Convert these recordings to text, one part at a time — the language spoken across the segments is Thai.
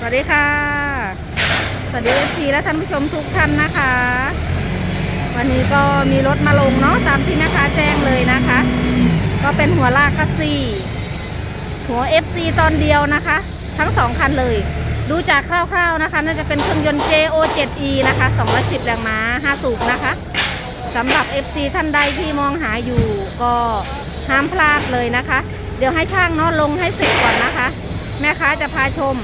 สวัสดีค่ะ สวัสดีเอฟซีและท่านผู้ชมทุกท่านนะคะ วันนี้ก็มีรถมาลงเนาะตามที่แม่ค้าแจ้งเลยนะคะ ก็เป็นหัวลากคัสซีหัว FC ตอนเดียวนะคะ ทั้งสองคันเลย ดูจากคร่าวๆนะคะ น่าจะเป็นเครื่องยนต์ JO7E นะคะ 210 แรงม้า 5 สูบนะคะสำหรับ FC ท่านใดที่มองหาอยู่ก็ห้ามพลาดเลยนะคะ เดี๋ยวให้ช่างเนาะลงให้เสร็จก่อนนะคะ แม่ค้าจะพาชม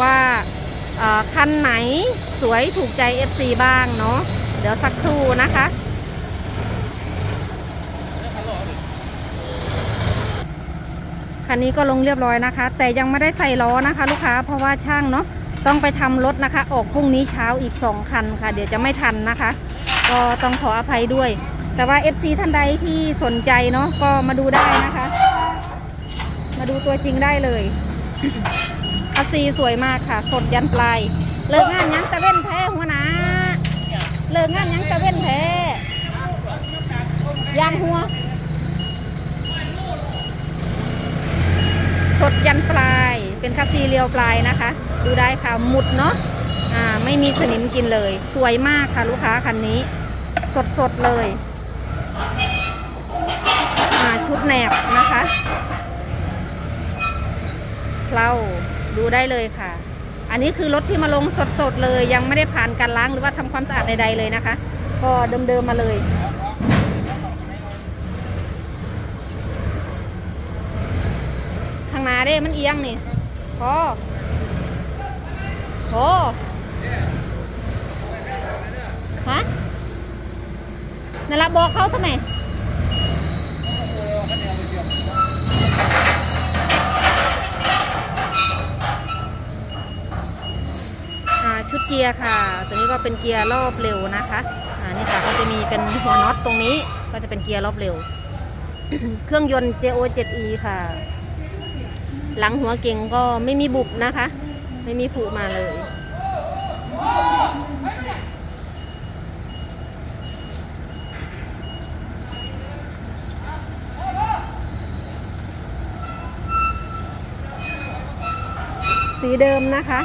ว่าคันไหนสวยถูกใจ FC บ้างเนาะเดี๋ยวสักครู่นะคะคันนี้ก็ลงเรียบร้อยนะคะ แต่ยังไม่ได้ใส่ล้อนะคะ ลูกค้าเพราะว่าช่างเนาะต้องไปทำรถนะคะ ออกพรุ่งนี้เช้าอีก 2 คันค่ะ เดี๋ยวจะไม่ทันนะคะ ก็ต้องขออภัยด้วย แต่ว่า FC ท่านใดที่สนใจเนาะก็มาดูได้นะคะ มาดูตัวจริงได้เลย คัสซีสวยมากค่ะ สดยันปลาย เลิกงานยังตะเว้นแพ้หัวหนาเลิกงานยังตะเว้นแพ้ยางหัว สดยันปลาย เป็นคัสซีเรียวปลายนะคะ ดูได้ค่ะหมุดเนาะอ่าไม่มีสนิมกินเลย สวยมากค่ะลูกค้าคันนี้ สดสดเลย อ่าชุดแหนบนะคะ เราดูได้เลยค่ะ อันนี้คือรถที่มาลงสดๆเลย ยังไม่ได้ผ่านการล้างหรือว่าทำความสะอาดใดๆเลยนะคะ ก็เดิมๆมาเลยทางหนาเด้มันเอียงนี่พอโหฮะนั่นละบอกเขาทำไมอ่า ชุดเกียร์ค่ะ ตัวนี้ก็เป็นเกียร์รอบเร็วนะคะอ่านี่ค่ะก็จะมีเป็นหัวน็อตตรงนี้ก็จะเป็นเกียร์รอบเร็ว เครื่องยนต์ JO7E ค่ะ หลังหัวเก่งก็ไม่มีบุบนะคะ ไม่มีผุมาเลยสีเดิมนะคะ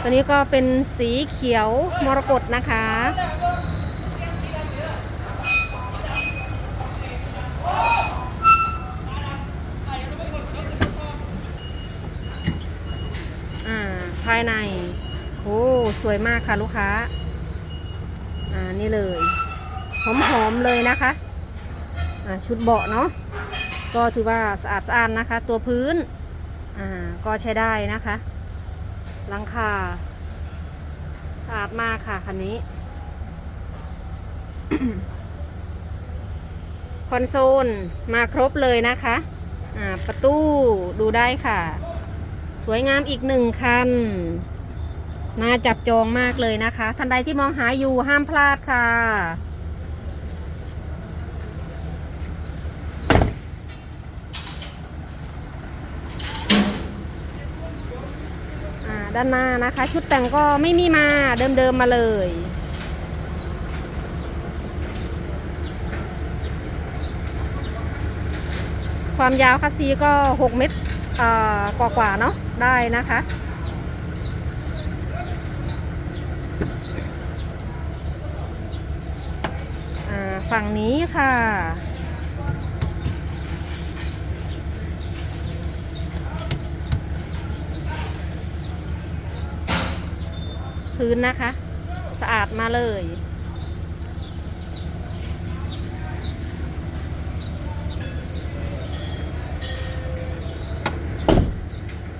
ตัวนี้ก็เป็นสีเขียวมรกตนะคะ อ่า ภายใน โอ้ สวยมากค่ะลูกค้า อ่า นี่เลย หอมๆเลยนะคะ อ่า ชุดเบาะเนาะ ก็ถือว่าสะอาดสะอานนะคะ ตัวพื้น อ่า ก็ใช้ได้นะคะ หลังคาสะอาดมากค่ะคันนี้ คอนโซลมาครบเลยนะคะประตูดูได้ค่ะ สวยงามอีกหนึ่งคันน่าจับจองมากเลยนะคะ ท่านใดที่มองหาอยู่ห้ามพลาดค่ะ ด้านหน้านะคะ ชุดแต่งก็ไม่มีมาเดิมๆมาเลยความยาวคัสซีก็ 6 เมตรอ่ากว่าๆเนาะได้นะคะอ่าฝั่งนี้ค่ะ พื้นนะคะ สะอาดมาเลย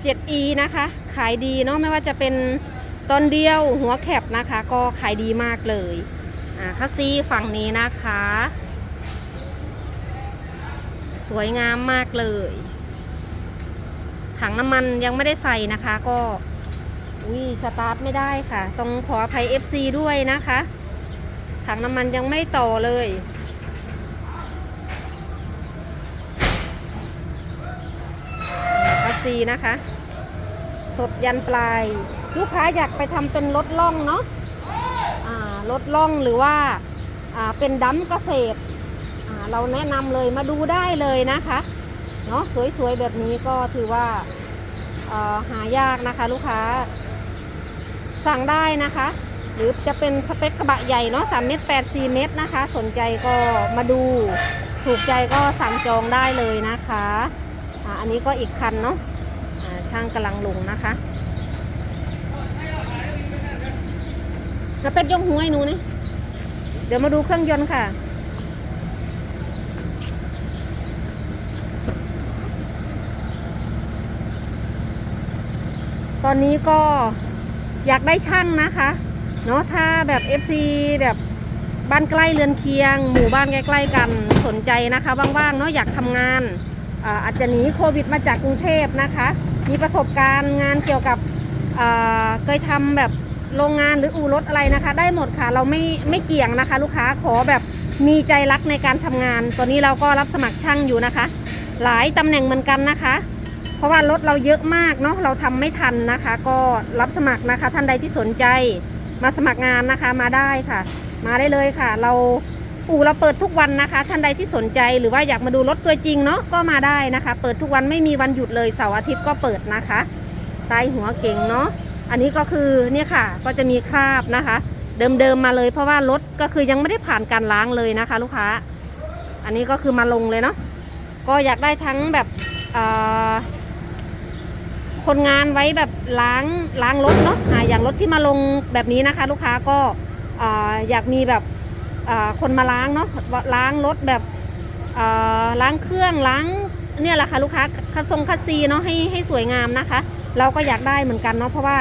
7e นะคะ ขายดีเนาะไม่ว่าจะเป็นตอนเดียวหัวแคบนะคะ ก็ขายดีมากเลยอ่าคัสซีฝั่งนี้นะคะ สวยงามมากเลยถังน้ำมันยังไม่ได้ใส่นะคะก็ อุ้ยสตาร์ทไม่ได้ค่ะ ต้องขออภัย FC ด้วยนะคะ ถังน้ำมันยังไม่ต่อเลย คัสซีนะคะ สดยันปลาย ลูกค้าอยากไปทำเป็นรถล่องเนาะรถล่องหรือว่าาเป็นดัมเกษตร เราแนะนำเลยมาดูได้เลยนะคะเนาะสวยๆแบบนี้ก็ถือว่าอ่อหายากนะคะลูกค้า สั่งได้นะคะ หรือจะเป็นสเปคกระบะใหญ่เนาะ3เมตร8 4เมตรนะคะ สนใจก็มาดู ถูกใจก็สั่งจองได้เลยนะคะอ่าอันนี้ก็อีกคันเนาะอ่าช่างกำลังลงนะคะจะเป็ดยงหัวให้หนูนี่เดี๋ยวมาดูเครื่องยนต์ค่ะตอนนี้ก็ อยากได้ช่างนะคะ เนาะถ้าแบบ FC แบบบ้านใกล้เรือนเคียง หมู่บ้านใกล้ๆกันสนใจนะคะว่างๆเนาะอยากทำงานอาจจะหนีโควิดมาจากกรุงเทพนะคะ มีประสบการณ์งานเกี่ยวกับเคยทำแบบโรงงานหรืออู่รถอะไรนะคะ ได้หมดค่ะเราไม่ไม่เกี่ยงนะคะ ลูกค้าขอแบบมีใจรักในการทำงาน ตอนนี้เราก็รับสมัครช่างอยู่นะคะ หลายตำแหน่งเหมือนกันนะคะ ราะว่ารถเราเยอะมากเนาะเราทำไม่ทันนะคะ ก็รับสมัครนะคะ ท่านใดที่สนใจมาสมัครงานนะคะมาได้ค่ะ มาได้เลยค่ะ เราอู่เราเปิดทุกวันนะคะ ท่านใดที่สนใจหรือว่าอยากมาดูรถตัวจริงเนาะก็มาได้นะคะ เปิดทุกวันไม่มีวันหยุดเลยเสาร์อาทิตย์ก็เปิดนะคะใต้หัวเก่งเนาะอันนี้ก็คือเนี่ยค่ะก็จะมีคราบนะคะ เดิมๆมาเลย เพราะว่ารถก็คือยังไม่ได้ผ่านการล้างเลยนะคะ ลูกค้า อันนี้ก็คือมาลงเลยเนาะก็อยากได้ทั้งแบบอ่อ คนงานไว้แบบล้างล้างรถเนาะอ่าอย่างรถที่มาลงแบบนี้นะคะ ลูกค้าก็อ่าอยากมีแบบอ่าคนมาล้างเนาะล้างรถแบบอ่าล้างเครื่องล้างเนี่ยแหละค่ะลูกค้าคัสทรงคัสซีเนาะให้ให้สวยงามนะคะ เราก็อยากได้เหมือนกันเนาะเพราะว่า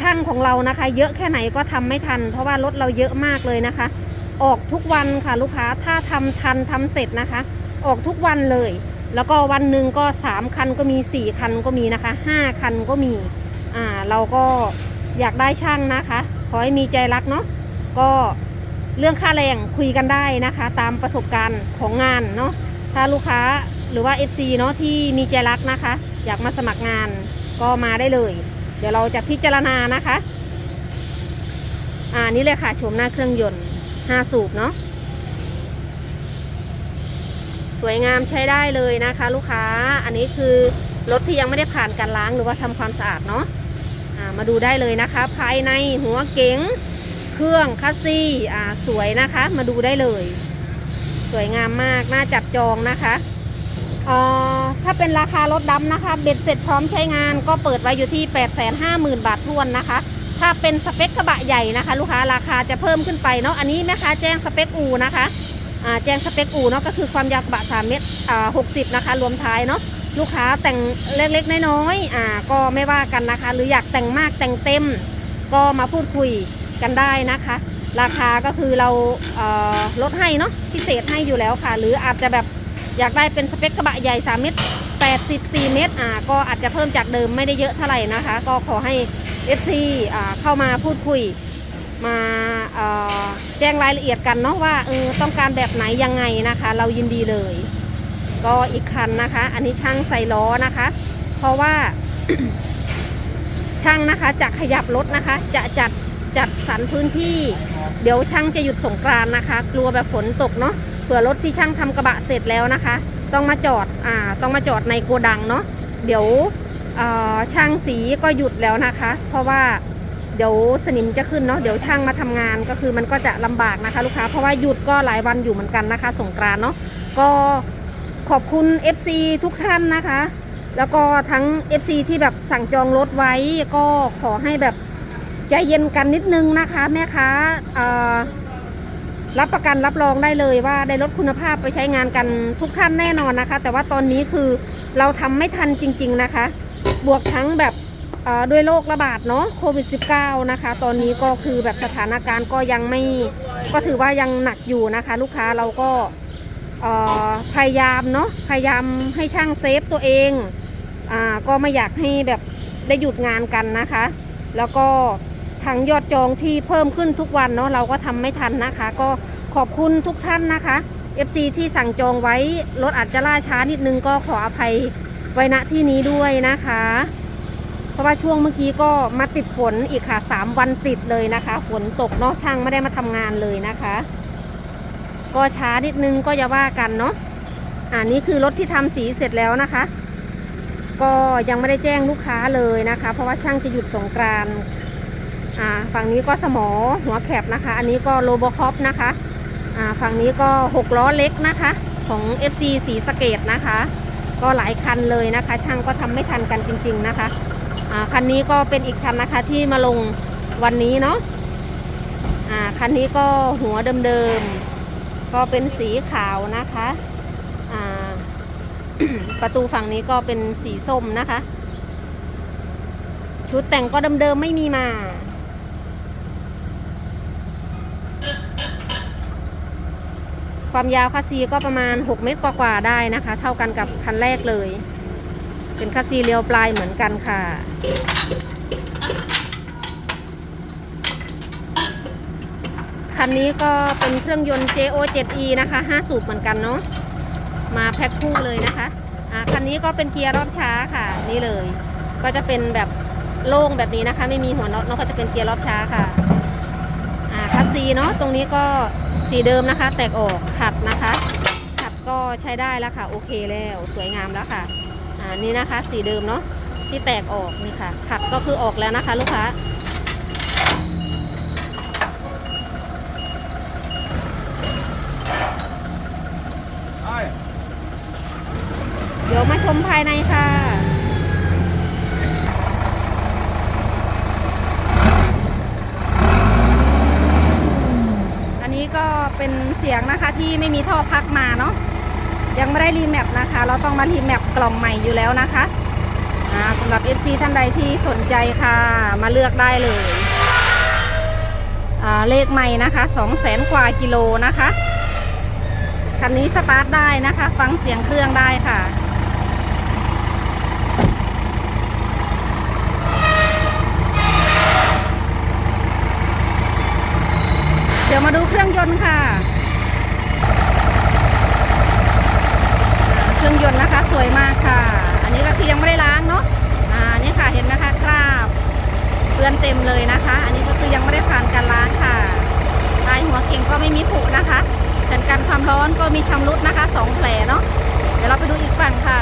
ช่างของเรานะคะ เยอะแค่ไหนก็ทำไม่ทัน เพราะว่ารถเราเยอะมากเลยนะคะ ออกทุกวันค่ะลูกค้าถ้าทำทันทำเสร็จนะคะ ออกทุกวันเลย แล้วก็วันหนึ่งก็3คันก็มี4คันก็มีนะคะ5คันก็มีอ่าเราก็อยากได้ช่างนะคะ ขอให้มีใจรักเนาะก็เรื่องค่าแรงคุยกันได้นะคะ ตามประสบการณ์ของงานเนาะถ้าลูกค้าหรือว่า FC เนาะที่มีใจรักนะคะ อยากมาสมัครงานก็มาได้เลย เดี๋ยวเราจะพิจารณานะคะ อ่านี่เลยค่ะชมหน้าเครื่องยนต์ 5 สูบเนาะ สวยงามใช้ได้เลยนะคะ ลูกค้า อันนี้คือรถที่ยังไม่ได้ผ่านการล้างหรือว่าทำความสะอาดเนาะมาดูได้เลยนะคะ ภายในหัวเก๋ง เครื่องคัสซี่อ่าสวยนะคะ มาดูได้เลย สวยงามมาก น่าจับจองนะคะอ่อถ้าเป็นราคารถดำนะคะ เบ็ดเสร็จพร้อมใช้งานก็เปิดไว้อยู่ที่ 850,000 บาททวนนะคะ ถ้าเป็นสเปคกระบะใหญ่นะคะ ลูกค้าราคาจะเพิ่มขึ้นไปเนาะ อันนี้แม่ค้าแจ้งสเปคอูนะคะ แจ้งสเปคอู่เนาะก็คือความยาวกระบะ3เมตรอ่า60นะคะ รวมท้ายเนาะลูกค้าแต่งเล็กๆน้อยๆอ่าก็ไม่ว่ากันนะคะ หรืออยากแต่งมากแต่งเต็ม ก็มาพูดคุยกันได้นะคะ ราคาก็คือเราเลดให้เนาะพิเศษให้อยู่แล้วค่ะ หรืออาจจะแบบอยากได้เป็นสเปคกระบะใหญ่3เมตร84 เมตรอ่าก็อาจจะเพิ่มจากเดิมไม่ได้เยอะเท่าไหร่นะคะ ก็ขอให้ FC อ่าเข้ามาพูดคุย มาแจ้งรายละเอียดกันเนาะว่าเออต้องการแบบไหนยังไงนะคะ เรายินดีเลย ก็อีกคันนะคะ อันนี้ช่างใส่ล้อนะคะ เพราะว่าช่างนะคะจะขยับรถนะคะ จะจัดจัดสรรพื้นที่ เดี๋ยวช่างจะหยุดสงกรานนะคะ กลัวแบบฝนตกเนาะเผื่อรถที่ช่างทำกระบะเสร็จแล้วนะคะ ต้องมาจอดอ่าต้องมาจอดในโกดังเนาะเดี๋ยวช่างสีก็หยุดแล้วนะคะ เพราะว่า เดี๋ยวสนิมจะขึ้นเนาะเดี๋ยวช่างมาทำงานก็คือมันก็จะลำบากนะคะลูกค้า เพราะว่าหยุดก็หลายวันอยู่เหมือนกันนะคะ สงกรานเนาะก็ขอบคุณ FC ทุกท่านนะคะ แล้วก็ทั้ง FC ที่แบบสั่งจองรถไว้ก็ขอให้แบบใจเย็นกันนิดนึงนะคะแม่ค้ารับประกันรับรองได้เลยว่าได้รถคุณภาพไปใช้งานกันทุกท่านแน่นอนนะคะ แต่ว่าตอนนี้คือเราทำไม่ทันจริง ๆนะคะ บวกทั้งแบบ ด้วยโรคระบาดเนาะโควิด -19 นะคะ ตอนนี้ก็คือแบบสถานการณ์ก็ยังไม่ก็ถือว่ายังหนักอยู่นะคะ ลูกค้าเราก็พยายามเนาะพยายามให้ช่างเซฟตัวเองอ่าก็ไม่อยากให้แบบได้หยุดงานกันนะคะ แล้วก็ทางยอดจองที่เพิ่มขึ้นทุกวันเนาะเราก็ทำไม่ทันนะคะ ก็ขอบคุณทุกท่านนะคะ FC ที่สั่งจองไว้รถอาจจะล่าช้านิดนึงก็ขออภัยไว้ณที่นี้ด้วยนะคะ เพราะว่าช่วงเมื่อกี้ก็มาติดฝนอีกค่ะสามวันติดเลยนะคะ ฝนตกเนาะช่างไม่ได้มาทำงานเลยนะคะ ก็ช้านิดนึงก็อย่าว่ากันเนาะอ่านี่คือรถที่ทำสีเสร็จแล้วนะคะ ก็ยังไม่ได้แจ้งลูกค้าเลยนะคะ เพราะว่าช่างจะหยุดสงกรานอ่าฝั่งนี้ก็สมอหัวแคบนะคะ อันนี้ก็โลโบคอปนะคะอ่าฝั่งนี้ก็6ล้อเล็กนะคะของ FC สีสเกตนะคะ ก็หลายคันเลยนะคะ ช่างก็ทำไม่ทันกันจริง ๆนะคะ คันนี้ก็เป็นอีกคันนะคะที่มาลงวันนี้เนาะคันนี้ก็หัวเดิมๆ ก็เป็นสีขาวนะคะประตูฝั่งนี้ก็เป็นสีส้มนะคะ ชุดแต่งก็เดิมๆไม่มีมาความยาวคัสซีก็ประมาณ 6 เมตรกว่าๆได้นะคะ เท่ากันกับคันแรกเลย เป็นคัสซีเรียวปลายเหมือนกันค่ะ คันนี้ก็เป็นเครื่องยนต์ JO7E นะคะ 5 สูบเหมือนกันเนาะ มาแพ็คคู่เลยนะคะอ่าคันนี้ก็เป็นเกียร์รอบช้าค่ะ นี่เลย ก็จะเป็นแบบโล่งแบบนี้นะคะ ไม่มีหัวน็อตเนาะก็จะเป็นเกียร์รอบช้าค่ะอ่าคัสซีเนาะตรงนี้ก็สีเดิมนะคะ แตกออกขัดนะคะ ขัดก็ใช้ได้แล้วค่ะ โอเคแล้ว สวยงามแล้วค่ะ อ่านี่นะคะสีเดิมเนาะที่แตกออกนี่ค่ะ ขัดก็คือออกแล้วนะคะ ลูกค้าเดี๋ยวมาชมภายในค่ะอันนี้ก็เป็นเสียงนะคะที่ไม่มีท่อพักมาเนาะ ยังไม่ได้รีแมปนะคะ เราต้องมารีแมปกล่องใหม่อยู่แล้วนะคะสำหรับ FC ท่านใดที่สนใจค่ะ มาเลือกได้เลยเลขใหม่นะคะ2 0 0แสนกว่ากิโลนะคะคันนี้สตาร์ทได้นะคะ ฟังเสียงเครื่องได้ค่ะเดี๋ยวมาดูเครื่องยนต์ค่ะอ่าเค รื่องยนต์นะคะ สวยมากค่ะ อันนี้ก็คือยังไม่ได้ล้างเนาะอ่านี่ค่ะเห็นไหมคะคราบเปื้อนเต็มเลยนะคะ อันนี้ก็คือยังไม่ได้ผ่านการล้างค่ะลายหัวเก่งก็ไม่มีผุนะคะสัญกันความร้อนก็มีชำรุดนะคะสองแผลเนาะเดี๋ยวเราไปดูอีกฝั่งค่ะ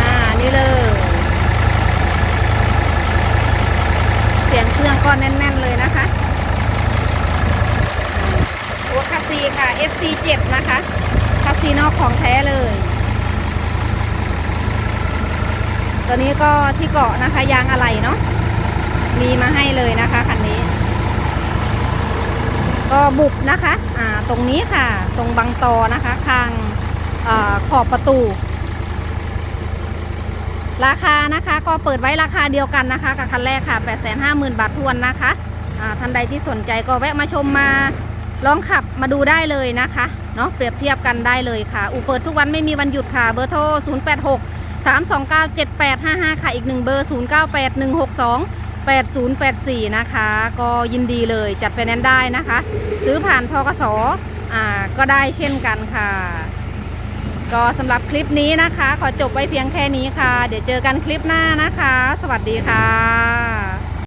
อ่า นี่เลย เสียงเครื่องก็แน่น ๆ เลยนะคะตัวคาซีค่ะ FC7 นะคะ คาซีนอกของแท้เลยตัวนี้ก็ที่เกาะนะคะยางอะไหล่เนาะ มีมาให้เลยนะคะคันนี้ ก็บุบนะคะ อ่า ตรงนี้ค่ะ ตรงบังตอนะคะข้างอขอบประตู ราคานะคะก็เปิดไว้ราคาเดียวกันนะคะกับคันแรกค่ะ 850,000 บาททวนนะคะ อ่า ท่านใดที่สนใจก็แวะมาชมมา ลองขับมาดูได้เลยนะคะเนาะเปรียบเทียบกันได้เลยค่ะอูเปิดทุกวันไม่มีวันหยุดค่ะเบอร์โทร 086 329 7855 ค่ะ อีกหนึ่งเบอร์ 098 162 8084 นะคะ ก็ยินดีเลยจัดไฟแนนซ์ได้นะคะ ซื้อผ่านทกสอ่าก็ได้เช่นกันค่ะ ก็สำหรับคลิปนี้นะคะ ขอจบไว้เพียงแค่นี้ค่ะ เดี๋ยวเจอกันคลิปหน้านะคะ สวัสดีค่ะ